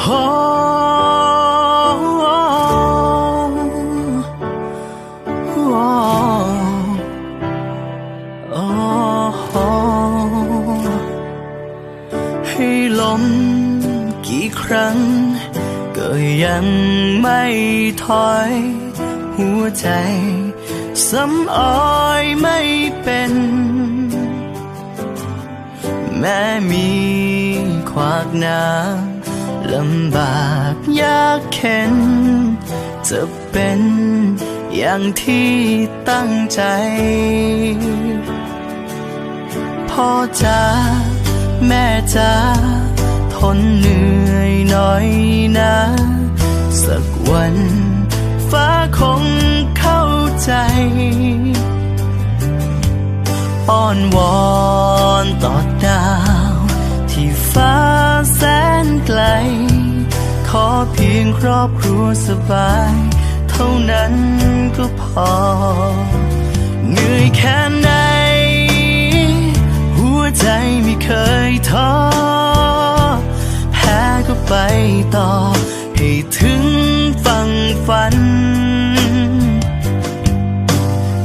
โอ้โอ้โอ้ให้ล้มกี่ครั้ง ก็ยังไม่ถอย หัวใจสำออยไม่เป็น แม้มีขวากน้ำ ลำบากยากเข็น จะเป็นอย่างที่ตั้งใจ พ่อจ๋าแม่จ๋าทนเหนื่อยหน่อยนะ สักวันฟ้าคงเข้าใจอ้อนวอนต่อดาว เพียงครอบครัวสบาย เท่านั้นก็พอ เหนื่อยแค่ไหน หัวใจไม่เคยท้อแพ้ก็ไปต่อ ให้ถึงฝั่งฝัน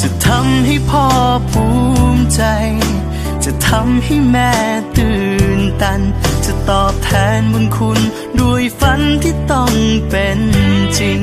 จะทำให้พ่อภูมิใจ จะทำให้แม่ตื่นตัน จะตอบแทนบุญคุณ ด้วยฝันที่ต้องเป็นจริง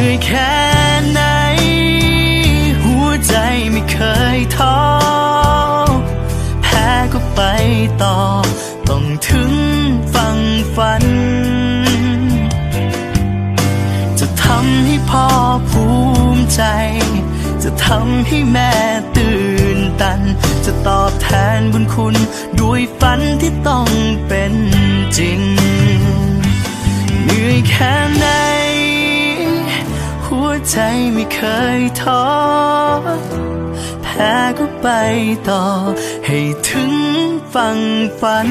นื่อยแค่ไหน หัวใจไม่เคยท้อ แพ้ก็ไปต่อ ต้องถึงฝั่งฝัน จะทำให้พ่อภูมิใจ จะทำให้แม่ตื่นตัน จะตอบแทนบุญคุณ ด้วยฝันที่ต้องเป็นจริง เหนื่อยแค่ไหน ใจไม่เคยท้อแพ้ก็ไปต่อให้ถึงฝั่งฝัน